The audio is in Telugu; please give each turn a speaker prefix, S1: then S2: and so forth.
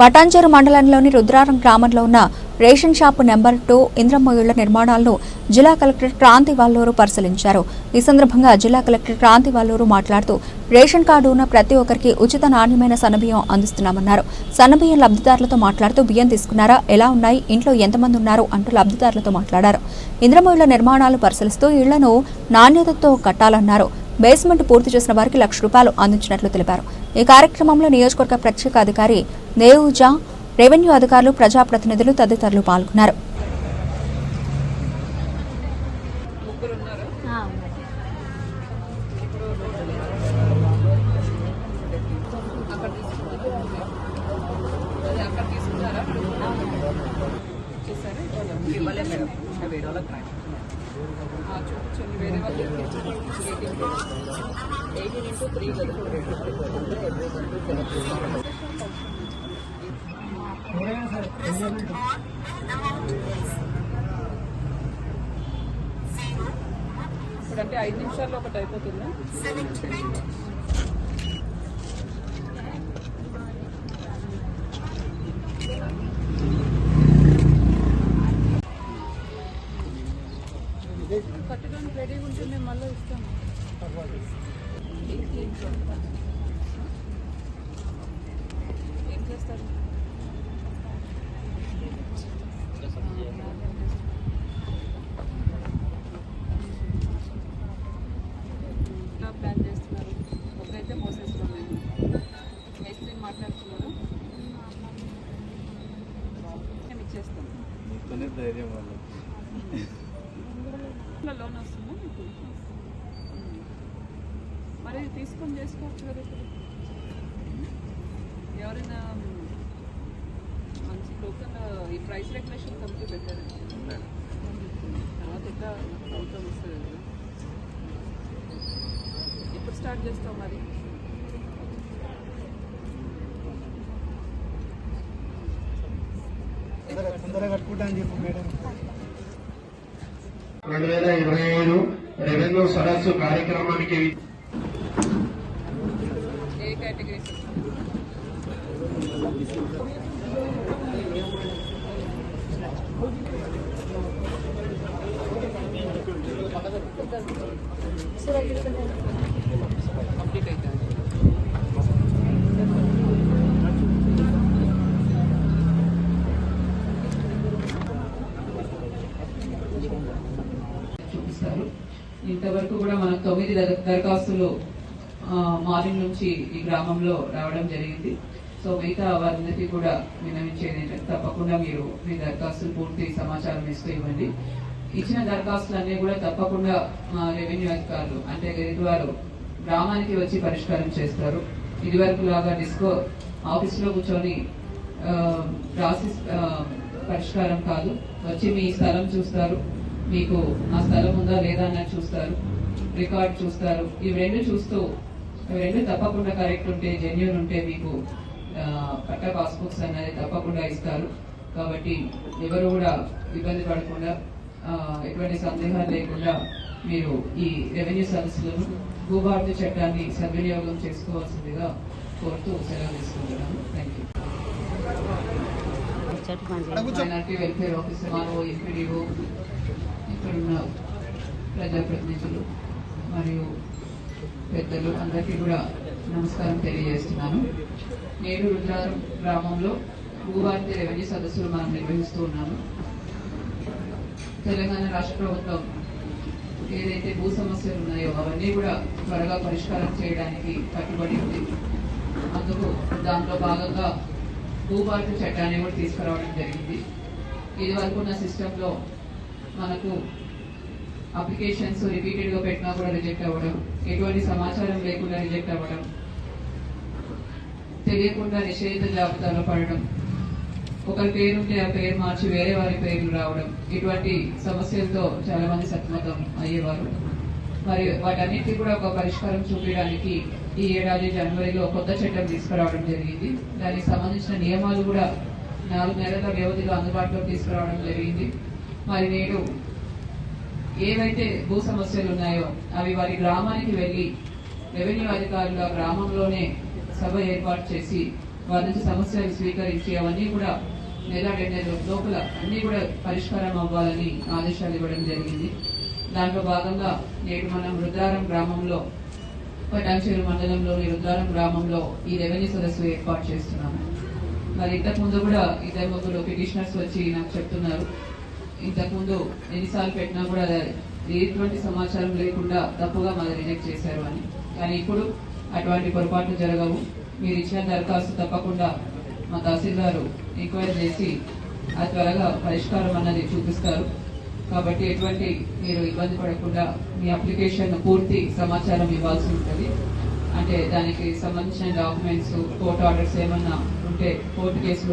S1: పటాంచెరు మండలంలోని రుద్రారం గ్రామంలో ఉన్న ration shop number two Indiramma నిర్మాణాలను జిల్లా కలెక్టర్ క్రాంతి వాల్లూరు పరిశీలించారు. ఈ సందర్భంగా జిల్లా కలెక్టర్ క్రాంతి వాల్లూరు మాట్లాడుతూ రేషన్ కార్డు ఉన్న ప్రతి ఒక్కరికి ఉచిత నాణ్యమైన సన్నబియ్యం అందిస్తున్నామన్నారు. సన్నబియ్యం లబ్ధిదారులతో మాట్లాడుతూ బియ్యం తీసుకున్నారా? ఎలా ఉన్నాయి? ఇంట్లో ఎంతమంది ఉన్నారు? అంటూ లబ్ధిదారులతో మాట్లాడారు. ఇంద్రమ్మ నిర్మాణాలు పరిశీలిస్తూ ఇళ్ళను నాణ్యతతో కట్టాలన్నారు. బేస్మెంట్ పూర్తి చేసిన వారికి లక్ష రూపాయలు అందించినట్లు తెలిపారు. ఈ కార్యక్రమంలో నియోజకవర్గ ప్రత్యేక అధికారి నేవుజా రెవెన్యూ అధికారులు ప్రజాప్రతినిధులు తదితరులు పాల్గొన్నారు.
S2: అక్కడ మేడం ఇంకా వేరే వాళ్ళకి రాయి చూపించండి వేరే వాళ్ళకి ఎయిటీన్ ఇంటూ త్రీ కదా ఇప్పుడంటే ఐదు నిమిషాల్లో ఒకటి అయిపోతుందా కట్టడానికి రెడీగా ఉంటే మేము మళ్ళీ ఇస్తాము ఏం చేస్తారు? మరి తీసుకొని చేసుకోవచ్చు కదా ఇప్పుడు. ఎవరైనా మంచి టోకన్ ఈ ప్రైస్ రెగ్యులేషన్ కమిటీ పెట్టారు తర్వాత ప్రభుత్వం వస్తుంది కదా. ఎప్పుడు స్టార్ట్ చేస్తాం మరి?
S3: తొందరగా కట్టుకుంటా అని చెప్పు మేడం.
S4: రెండు వేల ఇరవై ఐదు రెవెన్యూ సదస్సు కార్యక్రమానికి
S2: కేటగిరీస్ కంప్లీట్ అవుతుంది చూపిస్తారు ఇంతవరకు కూడా మనకు తొమ్మిది దర- దరఖాస్తులు మార్నింగ్ నుంచి ఈ గ్రామంలో రావడం జరిగింది. సో మిగతా వారందరికీ కూడా విన్నవించేది ఏంటంటే తప్పకుండా మీరు మీ దరఖాస్తులు పూర్తి సమాచారం ఇస్తూ ఇవ్వండి. ఇచ్చిన దరఖాస్తులన్నీ కూడా తప్పకుండా రెవెన్యూ అధికారులు అంటే వారు గ్రామానికి వచ్చి పరిష్కారం చేస్తారు. ఇదివరకు లాగా డిస్కో ఆఫీస్లో కూర్చొని రాసి పరిష్కారం కాదు. వచ్చి మీ స్థలం చూస్తారు. మీకు ఆ స్థలం ఉందా లేదా అన్నది చూస్తారు. రికార్డ్ చూస్తారు. ఇవి రెండు చూస్తూ ఇవి రెండు తప్పకుండా కరెక్ట్ ఉంటే జెన్యున్ ఉంటే మీకు పట్ట పాస్బుక్స్ అనేది తప్పకుండా ఇస్తారు. కాబట్టి ఎవరు కూడా ఇబ్బంది పడకుండా ఎటువంటి సందేహాలు లేకుండా మీరు ఈ రెవెన్యూ సర్వీసులను భూభారతి చట్టాన్ని సద్వినియోగం చేసుకోవాల్సిందిగా కోరుతూ సెలవు తీసుకుంటున్నాను. Thank you minority welfare officer RO MPDO ఇక్కడున్న ప్రజాప్రతినిధులు మరియు పెద్దలు అందరికీ కూడా నమస్కారం తెలియజేస్తున్నాను. నేడు రుద్రారం గ్రామంలో భూభారతి రెవెన్యూ సదస్సులు మనం నిర్వహిస్తూ ఉన్నాము. తెలంగాణ రాష్ట్ర ప్రభుత్వం ఏదైతే భూ సమస్యలు ఉన్నాయో అవన్నీ కూడా త్వరగా పరిష్కారం చేయడానికి కట్టుబడి ఉంది. అందుకు దాంట్లో భాగంగా భూభారతి చట్టాన్ని కూడా తీసుకురావడం జరిగింది. ఇది వరకు ఉన్న సిస్టంలో మనకు అప్లికేషన్స్ రిపీటెడ్గా పెట్టినా కూడా రిజెక్ట్ అవ్వడం ఎటువంటి సమాచారం లేకుండా రిజెక్ట్ అవ్వడం తెలియకుండా నిషేధిత జాబితాలో పడడం ఒకరి పేరుంటే ఆ పేరు మార్చి వేరే వారి పేర్లు రావడం ఇటువంటి సమస్యలతో చాలా మంది సతమతం అయ్యేవారు. మరి వాటన్నిటికీ కూడా ఒక పరిష్కారం చూపించడానికి ఈ ఏడాది జనవరిలో కొత్త చట్టం తీసుకురావడం జరిగింది. దానికి సంబంధించిన నియమాలు కూడా నాలుగు నెలల వ్యవధిలో అందుబాటులో తీసుకురావడం జరిగింది. మరి నేడు ఏవైతే భూ సమస్యలు ఉన్నాయో అవి వారి గ్రామానికి వెళ్ళి రెవెన్యూ అధికారులు ఆ గ్రామంలోనే సభ ఏర్పాటు చేసి వారి నుంచి సమస్యలు స్వీకరించి అవన్నీ కూడా నెల రెండు లోపల అన్ని కూడా పరిష్కారం అవ్వాలని ఆదేశాలు ఇవ్వడం జరిగింది. దాంట్లో భాగంగా నేడు మనం రుద్రారం గ్రామంలో పటాన్చేరు మండలంలోని రుద్రారం గ్రామంలో ఈ రెవెన్యూ సదస్సు ఏర్పాటు చేస్తున్నాము. మరి ఇంతకు ముందు కూడా ఇద్దరు ముగ్గురు పిటిషనర్స్ వచ్చి నాకు చెప్తున్నారు. ఇంతకుముందు ఎన్నిసార్లు పెట్టినా కూడా అది ఎటువంటి సమాచారం లేకుండా తప్పుగా మాది రిజెక్ట్ చేశారు అని. కానీ ఇప్పుడు అటువంటి పొరపాట్లు జరగవు. మీరు ఇచ్చిన దరఖాస్తు తప్పకుండా మా తహసీల్దారు ఎంక్వైరీ చేసి అది త్వరగా పరిష్కారం అన్నది చూపిస్తారు. కాబట్టి ఎటువంటి మీరు ఇబ్బంది పడకుండా మీ అప్లికేషన్ పూర్తి సమాచారం ఇవ్వాల్సి ఉంటుంది. అంటే దానికి సంబంధించిన డాక్యుమెంట్స్ కోర్టు ఆర్డర్స్ ఏమన్నా ఉంటే కోర్టు కేసులు